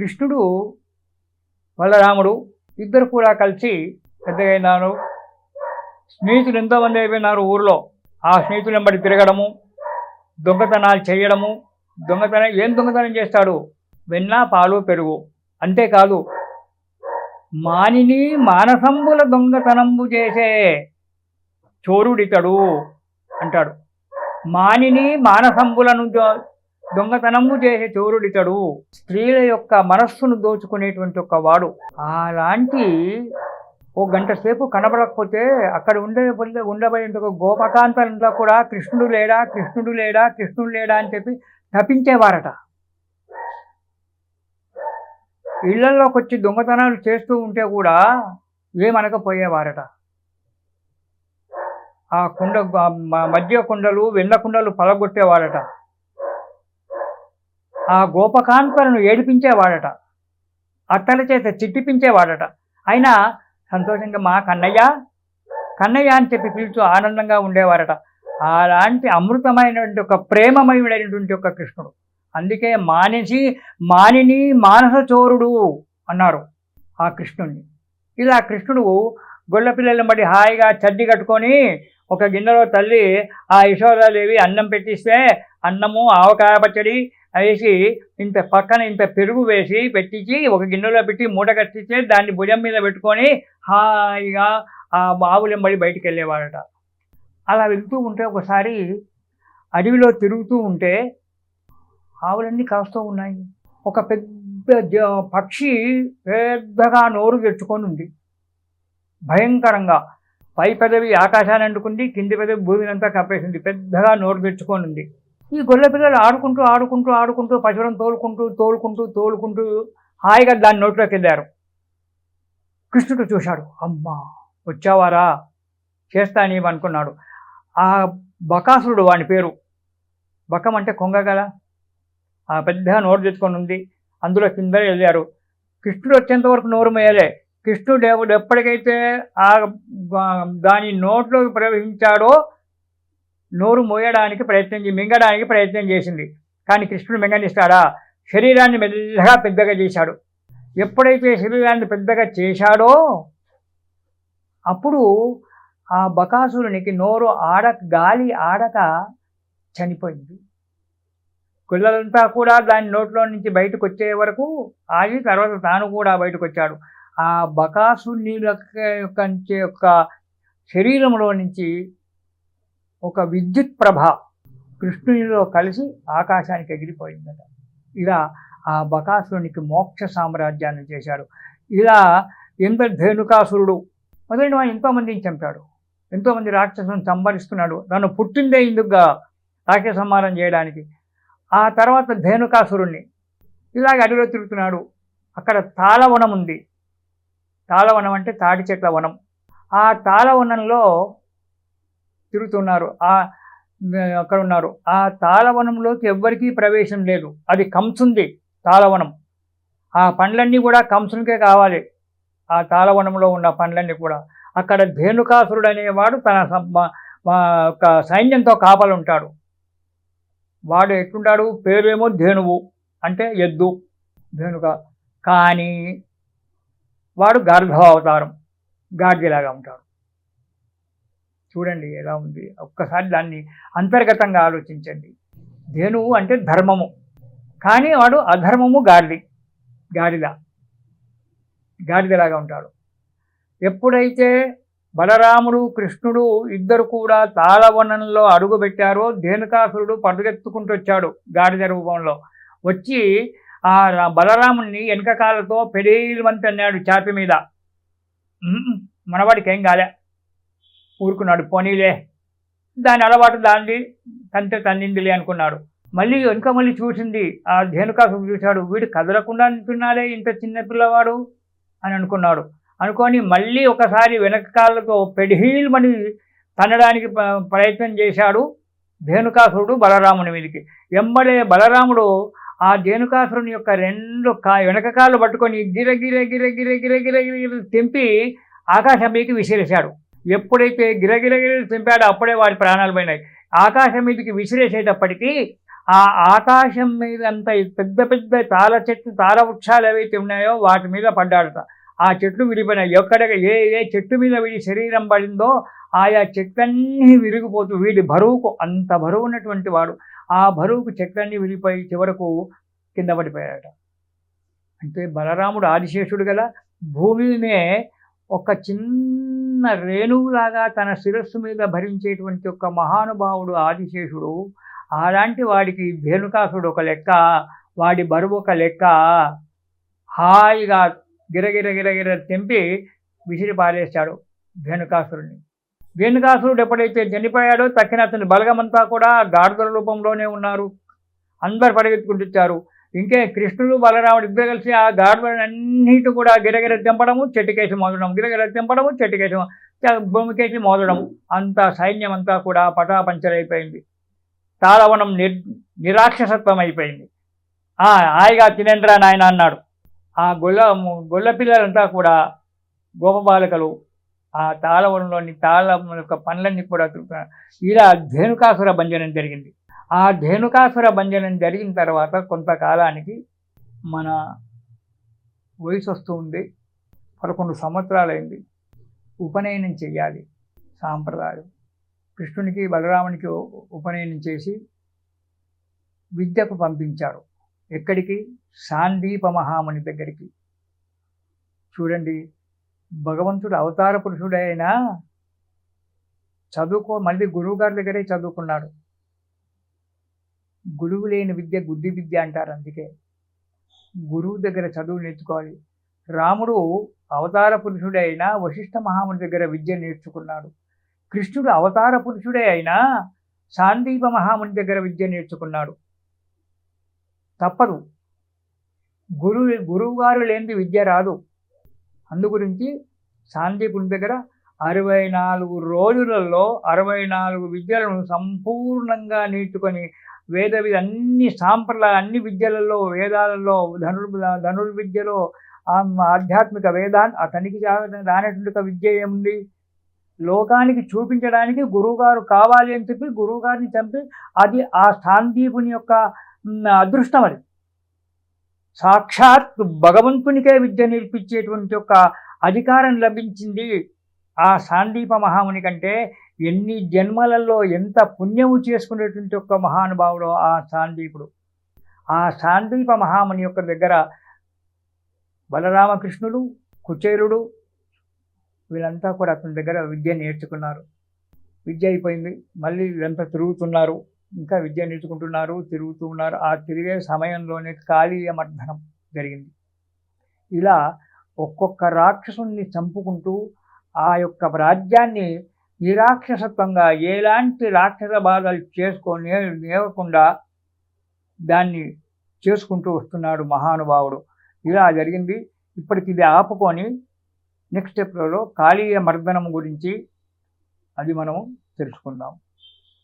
కృష్ణుడు బలరాముడు ఇద్దరు కూడా కలిసి పెద్దగైనారు స్నేహితులు ఎంతోమంది అయిపోయినారు ఊరిలో. ఆ స్నేహితులు వెంబడి తిరగడము దొంగతనాలు చేయడము దొంగతనం ఏం దొంగతనం చేస్తాడు? వెన్న పాలు పెరుగు. అంతేకాదు మానిని మానసంబుల దొంగతనంబు చేసే చోరుడితడు అంటాడు. మానిని మానసంబులను దొంగతనము చేసే చోరుడితడు స్త్రీల యొక్క మనస్సును దోచుకునేటువంటి ఒక వాడు అలాంటి ఓ గంట సేపు కనబడకపోతే అక్కడ ఉండే ఉండబడే ఒక గోపకాంతంలో కూడా కృష్ణుడు లేడా కృష్ణుడు లేడా కృష్ణుడు లేడా అని చెప్పి తప్పించేవారట. ఇళ్ళలోకి వచ్చి దొంగతనాలు చేస్తూ ఉంటే కూడా ఏమనకపోయేవారట. ఆ కుండ మ- మధ్య కుండలు వెన్న కుండలు పలగొట్టేవారట. ఆ గోపకాంతలను ఏడిపించేవాడట. అత్తల చేత చిట్టిపించేవాడట. అయినా సంతోషంగా మా కన్నయ్య! కన్నయ్య అని చెప్పి పిలుచు ఆనందంగా ఉండేవారట. అలాంటి అమృతమైనటువంటి ఒక ప్రేమమయుడైనటువంటి ఒక కృష్ణుడు. అందుకే మానిసి మానిని మానస చోరుడు అన్నారు ఆ కృష్ణుణ్ణి. ఇలా కృష్ణుడు గొల్ల బడి బట్టి హాయిగా చడ్డి కట్టుకొని ఒక గిన్నెలో తల్లి ఆ యశోదాదేవి అన్నం పెట్టిస్తే అన్నము ఆవకాయ పచ్చడి వేసి ఇంత పక్కన ఇంత పెరుగు వేసి పెట్టించి ఒక గిన్నెలో పెట్టి మూట కట్టించి దాన్ని భుజం మీద పెట్టుకొని హాయిగా ఆ బావులెంబడి బయటికి వెళ్ళేవాడట అలా వెళ్తూ ఉంటే ఒకసారి అడవిలో తిరుగుతూ ఉంటే ఆవులన్నీ కాస్తూ ఉన్నాయి. ఒక పెద్ద పక్షి పెద్దగా నోరు తెచ్చుకొని ఉంది. భయంకరంగా పై పెదవి ఆకాశాన్ని అంటుకుంది కింది పెదవి భూమిని అంతా కప్పేసింది పెద్దగా నోరు తెచ్చుకొని ఉంది. ఈ గొర్రె పిల్లలు ఆడుకుంటూ ఆడుకుంటూ ఆడుకుంటూ పశువులను తోలుకుంటూ తోలుకుంటూ తోలుకుంటూ హాయిగా దాని నోట్లోకి వెళ్ళారు. కృష్ణుడు చూశాడు. అమ్మా వచ్చావారా? చేస్తానేమో అనుకున్నాడు. ఆ బకాసురుడు వాని పేరు. బకం అంటే కొంగ కదా? ఆ పెద్దగా నోరు తెచ్చుకొని ఉంది. అందులో కింద వెళ్ళారు. కృష్ణుడు వచ్చేంత వరకు నోరు మేయలే. కృష్ణుడు ఎప్పటికైతే ఆ దాని నోట్లోకి ప్రవహించాడో నోరు మోయడానికి ప్రయత్నం మింగడానికి ప్రయత్నం చేసింది. కానీ కృష్ణుడు మింగనిస్తాడా? శరీరాన్ని మెల్లగా పెద్దగా చేశాడు. ఎప్పుడైతే శరీరాన్ని పెద్దగా చేశాడో అప్పుడు ఆ బకాసురునికి నోరు ఆడ గాలి ఆడక చనిపోయింది. గుళ్ళలంతా కూడా దాని నోట్లో నుంచి బయటకు వచ్చే వరకు ఆగి తర్వాత తాను కూడా బయటకు వచ్చాడు. ఆ బకాసుని యొక్క యొక్క యొక్క శరీరంలో నుంచి ఒక విద్యుత్ ప్రభ కృష్ణునిలో కలిసి ఆకాశానికి ఎగిరిపోయిందట. ఇలా ఆ బకాసురునికి మోక్ష సామ్రాజ్యాన్ని చేశాడు. ఇలా ఎంత ధేనుకాసురుడు మొదలైన వాడు ఎంతోమందిని చంపాడు. ఎంతోమంది రాక్షసులను సంహరిస్తున్నాడు. తను పుట్టిందే ఇందుకుగా రాక్షస సంహారం చేయడానికి. ఆ తర్వాత ధేనుకాసురుణ్ణి ఇలాగ అడవిలో తిరుగుతున్నాడు. అక్కడ తాళవనం ఉంది. తాళవనం అంటే తాటి చెట్ల వనం. ఆ తాళవనంలో తిరుగుతున్నారు. ఆ అక్కడ ఉన్నారు ఆ తాళవనంలోకి ఎవ్వరికీ ప్రవేశం లేదు. అది కంసుంది తాళవనం. ఆ పండ్లన్నీ కూడా కంసునికే కావాలి. ఆ తాళవనంలో ఉన్న పండ్లన్నీ కూడా. అక్కడ ధేనుకాసురుడు అనేవాడు తన యొక్క సైన్యంతో కాపలు ఉంటాడు వాడు ఎట్లుంటాడు? పేరేమో ధేనువు అంటే ఎద్దు ధేనుక కానీ వాడు గార్ధవ అవతారం గార్గిలాగా ఉంటాడు. చూడండి ఎలా ఉంది. ఒక్కసారి దాన్ని అంతర్గతంగా ఆలోచించండి. ధేనువు అంటే ధర్మము. కానీ వాడు అధర్మము గాడిది గాడిద గాడిదలాగా ఉంటాడు. ఎప్పుడైతే బలరాముడు కృష్ణుడు ఇద్దరు కూడా తాళవనంలో అడుగుపెట్టారో ధేనుకాసురుడు పరుగెత్తుకుంటూ వచ్చాడు గాడిద రూపంలో. వచ్చి ఆ రా- బలరాముణ్ణి వెనకకాలతో కాళ్ళతో అన్నాడు చాపి మీద. మనవాడికి ఏం కాలే. ఊరుకున్నాడు పోనీలే దాని అలవాటు దాన్ని తంతే తన్నిందిలే అనుకున్నాడు మళ్ళీ వెనుక మళ్ళీ చూసింది ఆ ధేనుకాసు చూశాడు వీడు కదలకుండా తిన్నాలే ఇంత చిన్న పిల్లవాడు అని అనుకున్నాడు అనుకొని మళ్ళీ ఒకసారి వెనక కాళ్ళకు పెడిహీల్మని తనడానికి ప్రయత్నం చేశాడు ధేనుకాసురుడు బలరాముని మీదకి వెంబడే బలరాముడు ఆ ధేనుకాసురుని యొక్క రెండు కా వెనక కాళ్ళు పట్టుకొని గిర తెంపి ఆకాశం ఎప్పుడైతే గిరగిరగిరి చింపాడో అప్పుడే వాడి ప్రాణాలు పోయినాయి. ఆకాశం మీదకి విసిరేసేటప్పటికీ ఆ ఆకాశం మీద అంత పెద్ద పెద్ద తాళ చెట్లు తాళ వృక్షాలు ఏవైతే ఉన్నాయో వాటి మీద పడ్డాడట. ఆ చెట్లు విడిపోయినాయి ఎక్కడ ఏ ఏ చెట్టు మీద వీడి శరీరం పడిందో ఆయా చెట్లన్నీ విరిగిపోతూ వీడి బరువుకు అంత బరువు ఉన్నటువంటి వాడు ఆ బరువుకు చెట్లన్నీ విరిగిపోయి చివరకు కింద పడిపోయాడట. అంటే బలరాముడు ఆదిశేషుడు గల భూమినే ఒక చిన్న రేణువులాగా తన శిరస్సు మీద భరించేటువంటి ఒక మహానుభావుడు ఆదిశేషుడు అలాంటి వాడికి ధేనుకాసుడు ఒక లెక్క వాడి బరువు ఒక లెక్క. హాయిగా గిరగిర గిరగిర తెంపి విసిరి పారేశాడు ధేనుకాసురుడిని ధేనుకాసురుడు ఎప్పుడైతే చనిపోయాడో తక్కిన అతని బలగమంతా కూడా గాడిదల రూపంలోనే ఉన్నారు. అందరు పరిగెత్తుకుంటున్నారు ఇంకే కృష్ణుడు బలరాముడు ఇద్దరు కలిసి ఆ గాడిదలన్నిటి కూడా గిరగిర తెంపడము చెట్టుకేసి మోదడం గిరగిర తెంపడము చెట్టుకేసి భూమికేసి మోదడం అంత సైన్యం అంతా కూడా పటాపంచరైపోయింది తాళవనం నిర్ నిరాక్షసత్వం అయిపోయింది హాయిగా తినేంద్రా నాయన అన్నాడు. ఆ గొల్ల గొల్ల పిల్లలంతా కూడా గోపబాలికలు ఆ తాళవనంలోని తాళ యొక్క పనులన్నీ కూడా ఇలా ధేనుకాసుర భంజనం జరిగింది. ఆ ధేనుకాసుర భంజనం జరిగిన తర్వాత కొంతకాలానికి మన వయసు వస్తూ ఉంది పదకొండు సంవత్సరాలైంది. ఉపనయనం చెయ్యాలి సాంప్రదాయం. కృష్ణునికి బలరామునికి ఉపనయనం చేసి విద్యకు పంపించారు. ఎక్కడికి? సాందీప మహాముని దగ్గరికి. చూడండి భగవంతుడు అవతార పురుషుడైనా చదువుకో మళ్ళీ గురువు గారి దగ్గరే చదువుకున్నాడు. గురువు లేని విద్య గుడ్డి విద్య అంటారు అందుకే. గురువు దగ్గర చదువు నేర్చుకోవాలి. రాముడు అవతార పురుషుడే వశిష్ఠ మహాముని దగ్గర విద్య నేర్చుకున్నాడు. కృష్ణుడు అవతార పురుషుడే అయినా సాందీప మహాముని దగ్గర విద్య నేర్చుకున్నాడు. తప్పదు. గురువు గురువుగారు లేని లేనిది విద్య రాదు. అందుగురించి సాందీపుని దగ్గర అరవై నాలుగు రోజులలో అరవై నాలుగు విద్యలను సంపూర్ణంగా నేర్చుకొని వేద అన్ని సాంప్రదాయ అన్ని విద్యలలో వేదాలలో ధనుర్ ధనుర్విద్యలో ఆధ్యాత్మిక వేదా అతనికి రానటువంటి విద్య ఏముంది? లోకానికి చూపించడానికి గురువుగారు కావాలి అని చెప్పి గురువుగారిని చంపి అది ఆ సాందీపుని యొక్క అదృష్టం అది. సాక్షాత్ భగవంతునికే విద్య నేర్పించేటువంటి యొక్క అధికారం లభించింది ఆ సాందీప మహాముని కంటే ఎన్ని జన్మలలో ఎంత పుణ్యము చేసుకునేటువంటి ఒక మహానుభావుడు ఆ సాందీపుడు. ఆ సాందీప మహాముని యొక్క దగ్గర బలరామకృష్ణుడు కుచేరుడు వీళ్ళంతా కూడా అతని దగ్గర విద్య నేర్చుకున్నారు. విద్య అయిపోయింది. మళ్ళీ వీళ్ళంతా తిరుగుతున్నారు. ఇంకా విద్య నేర్చుకుంటున్నారు తిరుగుతూ ఉన్నారు. ఆ తిరిగే సమయంలోనే కాళీయ మర్ధనం జరిగింది. ఇలా ఒక్కొక్క రాక్షసుని చంపుకుంటూ ఆ యొక్క రాజ్యాన్ని నిరాక్షసత్వంగా ఎలాంటి రాక్షస బాధలు చేసుకొని నేవకుండా దాన్ని చేసుకుంటూ వస్తున్నాడు మహానుభావుడు. ఇలా జరిగింది. ఇప్పటికి ఇది ఆపుకొని నెక్స్ట్ ఎపిసోడ్లో కాళీయ మర్దనం గురించి అది మనము తెలుసుకుందాం.